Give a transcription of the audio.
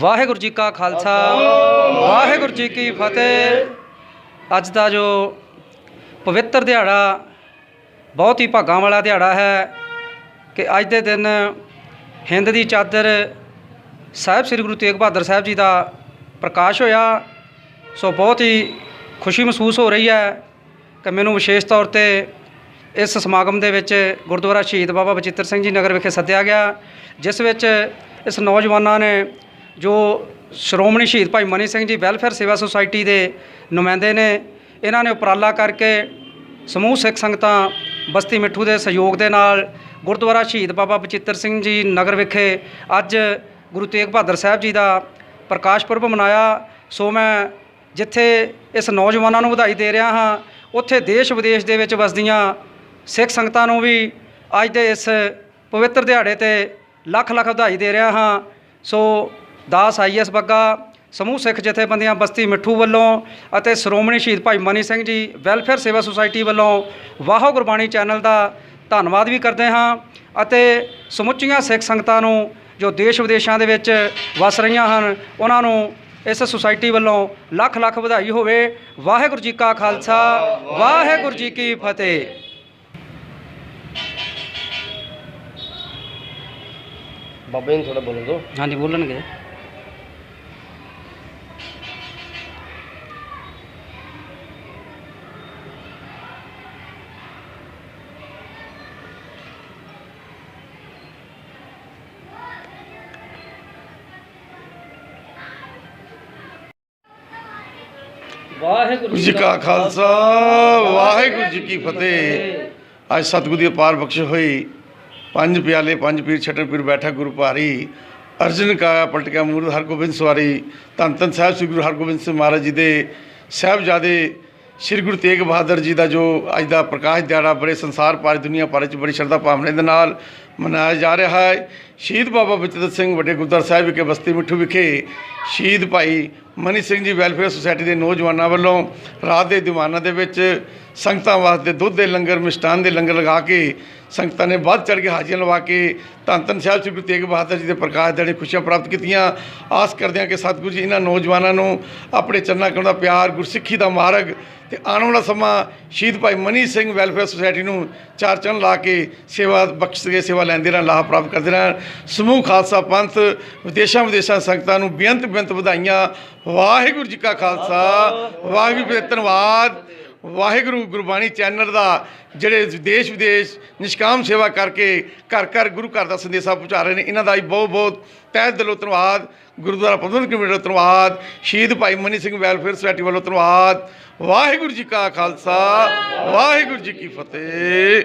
ਵਾਹਿਗੁਰੂ ਜੀ ਕਾ ਖਾਲਸਾ, ਵਾਹਿਗੁਰੂ ਜੀ ਕੀ ਫਤਿਹ। ਅੱਜ ਦਾ ਜੋ ਪਵਿੱਤਰ ਦਿਹਾੜਾ, ਬਹੁਤ ਹੀ ਭਾਗਾਂ ਵਾਲਾ ਦਿਹਾੜਾ ਹੈ ਕਿ ਅੱਜ ਦੇ ਦਿਨ ਹਿੰਦ ਦੀ ਚਾਦਰ ਸਾਹਿਬ ਸ੍ਰੀ ਗੁਰੂ ਤੇਗ ਬਹਾਦਰ ਸਾਹਿਬ ਜੀ ਦਾ ਪ੍ਰਕਾਸ਼ ਹੋਇਆ। ਸੋ ਬਹੁਤ ਹੀ ਖੁਸ਼ੀ ਮਹਿਸੂਸ ਹੋ ਰਹੀ ਹੈ ਕਿ ਮੈਨੂੰ ਵਿਸ਼ੇਸ਼ ਤੌਰ ਤੇ ਇਸ ਸਮਾਗਮ ਦੇ ਵਿੱਚ ਗੁਰਦੁਆਰਾ ਸ਼ਹੀਦ ਬਾਬਾ ਬਚਿੱਤਰ ਸਿੰਘ ਜੀ ਨਗਰ ਵਿਖੇ ਸੱਦਿਆ ਗਿਆ, ਜਿਸ ਵਿੱਚ ਇਸ ਨੌਜਵਾਨਾਂ ਨੇ ਜੋ ਸ਼੍ਰੋਮਣੀ ਸ਼ਹੀਦ ਭਾਈ ਮਨੀ ਸਿੰਘ ਜੀ ਵੈਲਫੇਅਰ ਸੇਵਾ ਸੁਸਾਇਟੀ ਦੇ ਨੁਮਾਇੰਦੇ ਨੇ, ਇਹਨਾਂ ਨੇ ਉਪਰਾਲਾ ਕਰਕੇ ਸਮੂਹ ਸਿੱਖ ਸੰਗਤਾਂ ਬਸਤੀ ਮਿੱਠੂ ਦੇ ਸਹਿਯੋਗ ਦੇ ਨਾਲ ਗੁਰਦੁਆਰਾ ਸ਼ਹੀਦ ਬਾਬਾ ਬਚਿੱਤਰ ਸਿੰਘ ਜੀ ਨਗਰ ਵਿਖੇ ਅੱਜ ਗੁਰੂ ਤੇਗ ਬਹਾਦਰ ਸਾਹਿਬ ਜੀ ਦਾ ਪ੍ਰਕਾਸ਼ ਪੁਰਬ ਮਨਾਇਆ। ਸੋ ਮੈਂ ਜਿੱਥੇ ਇਸ ਨੌਜਵਾਨਾਂ ਨੂੰ ਵਧਾਈ ਦੇ ਰਿਹਾ ਹਾਂ, ਉੱਥੇ ਦੇਸ਼ ਵਿਦੇਸ਼ ਦੇ ਵਿੱਚ ਵਸਦੀਆਂ ਸਿੱਖ ਸੰਗਤਾਂ ਨੂੰ ਵੀ ਅੱਜ ਦੇ ਇਸ ਪਵਿੱਤਰ ਦਿਹਾੜੇ ਤੇ ਲੱਖ ਲੱਖ ਵਧਾਈ ਦੇ ਰਿਹਾ ਹਾਂ। ਸੋ ਦਾਸ ਆਈਐਸ ਬੱਗਾ ਸਮੂਹ ਸਿੱਖ ਜਥੇਬੰਦੀਆਂ ਬਸਤੀ ਮਿੱਠੂ ਵੱਲੋਂ ਅਤੇ ਸ਼੍ਰੋਮਣੀ ਸ਼ਹੀਦ ਭਾਈ ਮਨੀ ਸਿੰਘ ਜੀ ਵੈਲਫੇਅਰ ਸੇਵਾ ਸੁਸਾਇਟੀ ਵੱਲੋਂ ਵਾਹੋ ਗੁਰਬਾਣੀ ਚੈਨਲ ਦਾ ਧੰਨਵਾਦ ਵੀ ਕਰਦੇ ਹਾਂ ਅਤੇ ਸਮੁੱਚੀਆਂ ਸਿੱਖ ਸੰਗਤਾਂ ਨੂੰ ਜੋ ਦੇਸ਼ ਵਿਦੇਸ਼ਾਂ ਦੇ ਵਿੱਚ ਵਸ ਰਹੀਆਂ ਹਨ ਉਹਨਾਂ ਨੂੰ ਇਸ ਸੁਸਾਇਟੀ ਵੱਲੋਂ ਲੱਖ ਲੱਖ ਵਧਾਈ ਹੋਵੇ। ਵਾਹਿਗੁਰੂ ਜੀ ਕਾ ਖਾਲਸਾ ਵਾਹਿਗੁਰੂ ਜੀ ਕੀ ਫਤਿਹ। ਬਾਬੇ ਨੂੰ ਥੋੜਾ ਬੋਲਣ ਦਿਓ। ਹਾਂਜੀ ਬੋਲਣਗੇ। ਵਾਹਿਗੁਰੂ ਜੀ ਕਾ ਖਾਲਸਾ ਵਾਹਿਗੁਰੂ ਜੀ ਕੀ ਫਤਿਹ। ਅੱਜ ਸਤਿਗੁਰੂ ਦੀ ਅਪਾਰ ਬਖਸ਼ ਹੋਈ। ਪੰਜ ਪਿਆਲੇ ਪੰਜ ਪੀਰ ਛਟਰ ਪੀਰ ਬੈਠਾ ਗੁਰੂ ਭਾਰੀ। ਅਰਜਨ ਕਾ ਪਲਟਿਆ ਮੂਰਤ ਹਰਗੋਬਿੰਦ ਸਵਾਰੀ। ਧੰਨ ਧੰਨ ਸਾਹਿਬ ਸ੍ਰੀ ਗੁਰੂ ਹਰਗੋਬਿੰਦ ਸਿੰਘ ਮਹਾਰਾਜ ਜੀ ਦੇ ਸਾਹਿਬਜ਼ਾਦੇ ਸ੍ਰੀ ਗੁਰੂ ਤੇਗ ਬਹਾਦਰ ਜੀ ਦਾ ਜੋ ਅੱਜ ਦਾ ਪ੍ਰਕਾਸ਼ ਦਿਹਾੜਾ ਬੜੇ ਸੰਸਾਰ ਪਾਰ ਦੁਨੀਆ ਭਰ ਵਿੱਚ ਬੜੀ ਸ਼ਰਧਾ ਭਾਵਨਾ ਦੇ ਨਾਲ ਮਨਾਇਆ ਜਾ ਰਿਹਾ ਹੈ। ਸ਼ਹੀਦ ਬਾਬਾ ਬਚਿੱਤਰ ਸਿੰਘ ਵੱਡੇ ਗੁਰਦੁਆਰਾ ਸਾਹਿਬ ਵਿਖੇ ਬਸਤੀ ਮਿੱਠੂ ਵਿਖੇ ਸ਼ਹੀਦ ਭਾਈ ਮਨੀ ਸਿੰਘ ਜੀ ਵੈਲਫੇਅਰ ਸੁਸਾਇਟੀ ਦੇ ਨੌਜਵਾਨਾਂ ਵੱਲੋਂ ਰਾਤ ਦੇ ਦੀਵਾਨਾਂ ਦੇ ਵਿੱਚ ਸੰਗਤਾਂ ਵਾਸਤੇ ਦੁੱਧ ਦੇ ਲੰਗਰ, ਮਿਸ਼ਟਾਨ ਦੇ ਲੰਗਰ ਲਗਾ ਕੇ ਸੰਗਤਾਂ ਨੇ ਵੱਧ ਚੜ ਕੇ ਹਾਜ਼ਰੀਆਂ ਲਵਾ ਕੇ ਧੰਨ ਧੰਨ ਸਾਹਿਬ ਸ੍ਰੀ ਗੁਰੂ ਤੇਗ ਬਹਾਦਰ ਜੀ ਦੇ ਪ੍ਰਕਾਸ਼ ਦਿਹਾੜੇ ਖੁਸ਼ੀਆਂ ਪ੍ਰਾਪਤ ਕੀਤੀਆਂ। ਆਸ ਕਰਦੇ ਹਾਂ ਕਿ ਸਤਿਗੁਰੂ ਜੀ ਇਹਨਾਂ ਨੌਜਵਾਨਾਂ ਨੂੰ ਆਪਣੇ ਚਰਨਾਂ ਕਰਾਂ ਦਾ ਪਿਆਰ, ਗੁਰਸਿੱਖੀ ਦਾ ਮਾਰਗ ਤੇ ਆਉਣ ਵਾਲਾ ਸਮਾਂ ਸ਼ਹੀਦ ਭਾਈ ਮਨੀ ਸਿੰਘ ਵੈਲਫੇਅਰ ਸੁਸਾਇਟੀ ਨੂੰ ਚਾਰ ਚੰਨ ਲਾ ਕੇ ਸੇਵਾ ਬਖਸ਼ ਕੇ ਸੇਵਾ ਲੈਂਦੇ ਰਹਿਣ ਲਾਭ ਪ੍ਰਾਪਤ ਕਰਦੇ ਰਹਿਣ। ਸਮੂਹ ਖਾਲਸਾ ਪੰਥ, ਵਿਦੇਸ਼ਾਂ ਵਿਦੇਸ਼ਾਂ ਸੰਗਤਾਂ ਨੂੰ ਬੇਅੰਤ ਬੇਅੰਤ ਵਧਾਈਆਂ। ਵਾਹਿਗੁਰੂ ਜੀ ਕਾ ਖਾਲਸਾ। ਵਾਹਿਗੁਰੂ ਜੀ ਦਾ ਧੰਨਵਾਦ। ਵਾਹਿਗੁਰੂ ਗੁਰਬਾਣੀ ਚੈਨਲ ਦਾ, ਜਿਹੜੇ ਦੇਸ਼ ਵਿਦੇਸ਼ ਨਿਸ਼ਕਾਮ ਸੇਵਾ ਕਰਕੇ ਘਰ ਘਰ ਗੁਰੂ ਘਰ ਦਾ ਸੰਦੇਸ਼ਾ ਪਹੁੰਚਾ ਰਹੇ ਨੇ, ਇਹਨਾਂ ਦਾ ਵੀ ਬਹੁਤ ਬਹੁਤ ਤਹਿ ਦਿਲੋਂ ਧੰਨਵਾਦ। ਗੁਰਦੁਆਰਾ ਪ੍ਰਬੰਧਕ ਕਮੇਟੀ ਦਾ ਧੰਨਵਾਦ। ਸ਼ਹੀਦ ਭਾਈ ਮਨੀ ਸਿੰਘ ਵੈਲਫੇਅਰ ਸੁਸਾਇਟੀ ਵੱਲੋਂ ਧੰਨਵਾਦ। ਵਾਹਿਗੁਰੂ ਜੀ ਕਾ ਖਾਲਸਾ। ਵਾਹਿਗੁਰੂ ਜੀ ਕੀ ਫਤਿਹ।